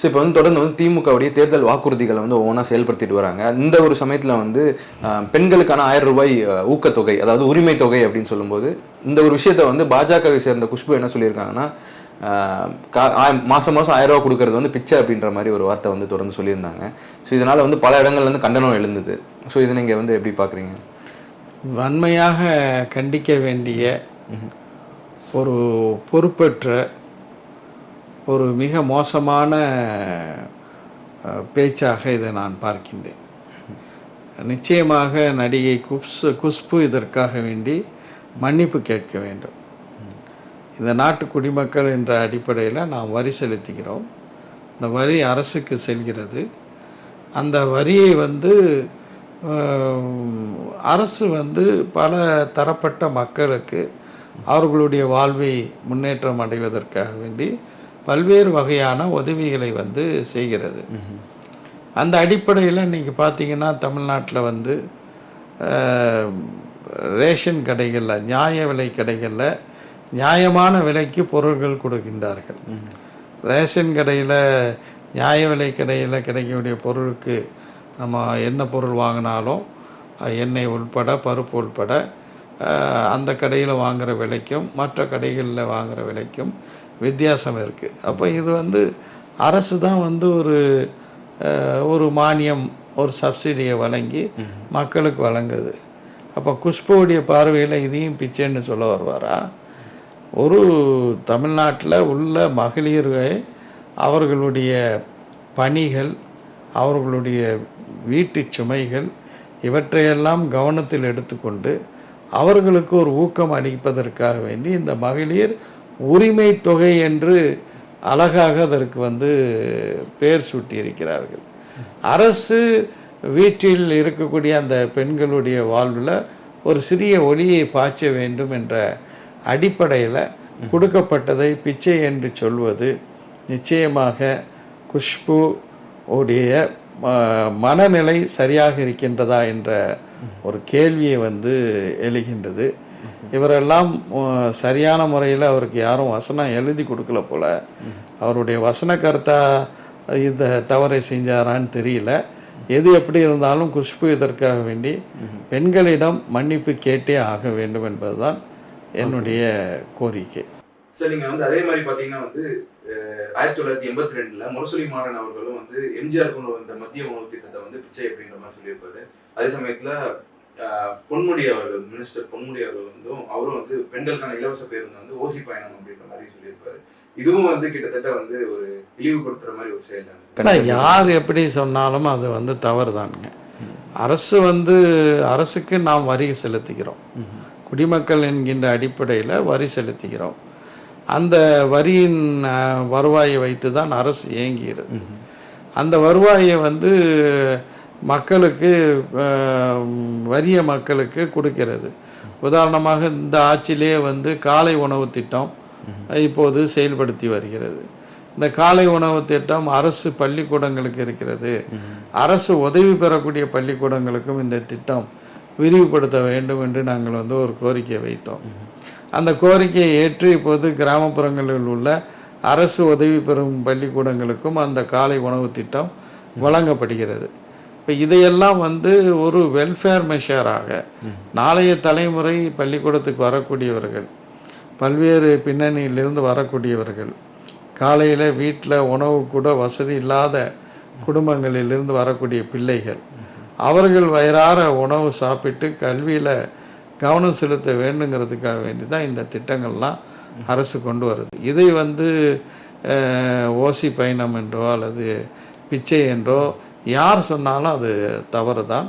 So இப்போ வந்து தொடர்ந்து வந்து திமுகவுடைய தேர்தல் வாக்குறுதிகளை வந்து ஒவ்வொன்றா செயல்படுத்திட்டு வராங்க. இந்த ஒரு சமயத்தில் வந்து பெண்களுக்கான ஆயிரம் ரூபாய் ஊக்கத்தொகை அதாவது உரிமை தொகை அப்படின்னு சொல்லும்போது இந்த ஒரு விஷயத்தை வந்து பாஜகவை சேர்ந்த குஷ்பு என்ன சொல்லியிருக்காங்கன்னா மாசம் மாசம் ஆயிரம் ரூபாய் கொடுக்கறது வந்து பிச்சை அப்படின்ற மாதிரி ஒரு வார்த்தை வந்து தொடர்ந்து சொல்லியிருந்தாங்க. ஸோ இதனால வந்து பல இடங்கள்ல இருந்து கண்டனம் எழுந்தது. ஸோ இதை நீங்க வந்து எப்படி பாக்குறீங்க? வன்மையாக கண்டிக்க வேண்டிய ஒரு பொறுப்பற்ற ஒரு மிக மோசமான பேச்சாக இதை நான் பார்க்கின்றேன். நிச்சயமாக நடிகை குப்ஸ் குஷ்பு இதற்காக வேண்டி மன்னிப்பு கேட்க வேண்டும். இந்த நாட்டு குடிமக்கள் என்ற அடிப்படையில் நாம் வரி செலுத்துகிறோம். இந்த வரி அரசுக்கு செல்கிறது. அந்த வரியை வந்து அரசு வந்து பல தரப்பட்ட மக்களுக்கு அவர்களுடைய வாழ்வை முன்னேற்றம் அடைவதற்காக வேண்டி பல்வேறு வகையான உதவிகளை வந்து செய்கிறது. அந்த அடிப்படையில் நீங்கள் பார்த்தீங்கன்னா தமிழ்நாட்டில் வந்து ரேஷன் கடைகளில் நியாய விலை கடைகளில் நியாயமான விலைக்கு பொருட்கள் கொடுக்கின்றார்கள். ரேஷன் கடையில் நியாய விலை கடையில் கிடைக்கக்கூடிய பொருளுக்கு நம்ம என்ன பொருள் வாங்கினாலும் எண்ணெய் உள்பட பருப்பு உள்பட அந்த கடையில் வாங்குகிற விலைக்கும் மற்ற கடைகளில் வாங்குகிற விலைக்கும் வித்தியாசம் இருக்குது அப்போ இது வந்து அரசு தான் வந்து ஒரு ஒரு மானியம் ஒரு சப்சிடியை வழங்கி மக்களுக்கு வழங்குது. அப்போ குஷ்புவுடைய பார்வையில் இதையும் பிச்சைன்னு சொல்ல வருவாரா? ஒரு தமிழ்நாட்டில் உள்ள மகளிர்கள் அவர்களுடைய பணிகள் அவர்களுடைய வீட்டு சுமைகள் இவற்றையெல்லாம் கவனத்தில் எடுத்துக்கொண்டு அவர்களுக்கு ஒரு ஊக்கம் அளிப்பதற்காக வேண்டி இந்த மகளிர் உரிமை தொகை என்று அழகாக அதற்கு வந்து பெயர் சூட்டியிருக்கிறார்கள். அரசு வீட்டில் இருக்கக்கூடிய அந்த பெண்களுடைய வாழ்வில் ஒரு சிறிய ஒளியை பாய்ச்ச வேண்டும் என்ற அடிப்படையில் கொடுக்கப்பட்டதை பிச்சை என்று சொல்வது நிச்சயமாக குஷ்பு உடைய ம- மனநிலை சரியாக இருக்கின்றதா என்ற ஒரு கேள்வியை வந்து எழுகின்றது. இவரெல்லாம் சரியான முறையில் அவருக்கு யாரும் வசனம் எழுதி கொடுக்கல போல. அவருடைய வசன கர்த்தா இந்த தவறை செஞ்சாரான்னு தெரியல. எது எப்படி இருந்தாலும் குஷ்பு இதற்காக வேண்டி பெண்களிடம் மன்னிப்பு கேட்டே ஆக வேண்டும் என்பதுதான் என்னுடைய கோரிக்கை. சார் நீங்க வந்து அதே மாதிரி பாத்தீங்கன்னா வந்து ஆயிரத்தி தொள்ளாயிரத்தி எண்பத்தி ரெண்டில் முரசொலி மாறன் அவர்களும் வந்து எம்ஜிஆர் கொண்டு வந்த மத்திய உணவு திட்டத்தை வந்து பிச்சை அப்படிங்கிற மாதிரி சொல்லியிருப்பாரு. அதே சமயத்தில் பொன்முடி அவர்கள் மினிஸ்டர் பொன்முடி அவர்கள் வந்து அவரும் வந்து பெண்களுக்கான இலவச பேருந்து வந்து ஓசி பயணம் அப்படின்ற மாதிரி சொல்லியிருப்பாரு. இதுவும் வந்து கிட்டத்தட்ட வந்து ஒரு இழிவுபடுத்துற மாதிரி ஒரு செயல் ஆனா, யார் எப்படி சொன்னாலும் அது வந்து தவறு தானுங்க அரசு வந்து அரசுக்கு நாம் வரி செலுத்துகிறோம். குடிமக்கள் என்கின்ற அடிப்படையில் வரி செலுத்துகிறோம். அந்த வரியின் வருவாயை வைத்து தான் அரசு இயங்குகிறது. அந்த வருவாயை வந்து மக்களுக்கு வறிய மக்களுக்கு கொடுக்கிறது. உதாரணமாக இந்த ஆட்சியிலே வந்து காலை உணவு திட்டம் இப்போது செயல்படுத்தி வருகிறது. இந்த காலை உணவு திட்டம் அரசு பள்ளிக்கூடங்களுக்கு இருக்கிறது. அரசு உதவி பெறக்கூடிய பள்ளிக்கூடங்களுக்கும் இந்த திட்டம் விரிவுபடுத்த வேண்டும் என்று நாங்கள் வந்து ஒரு கோரிக்கை வைத்தோம். அந்த கோரிக்கையை ஏற்று இப்போது கிராமப்புறங்களில் உள்ள அரசு உதவி பெறும் பள்ளிக்கூடங்களுக்கும் அந்த காலை உணவு திட்டம் வழங்கப்படுகிறது. இப்போ இதையெல்லாம் வந்து ஒரு வெல்ஃபேர் மெஷராக நாளைய தலைமுறை பள்ளிக்கூடத்துக்கு வரக்கூடியவர்கள் பல்வேறு பின்னணியிலிருந்து வரக்கூடியவர்கள் காலையில் வீட்டில் உணவு கூட வசதி இல்லாத குடும்பங்களிலிருந்து வரக்கூடிய பிள்ளைகள் அவர்கள் வயிறார உணவு சாப்பிட்டு கல்வியில் கவனம் செலுத்த வேண்டுங்கிறதுக்காக வேண்டி தான் இந்த திட்டங்கள்லாம் அரசு கொண்டு வருது. இதை வந்து ஓசி பயணம் என்றோ அல்லது பிச்சை என்றோ யார் சொன்னாலும் அது தவறு தான்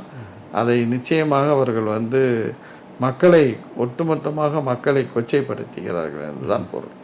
அதை நிச்சயமாக அவர்கள் வந்து மக்களை ஒட்டுமொத்தமாக மக்களை கொச்சைப்படுத்துகிறார்கள். என்றுதான் பொருள்.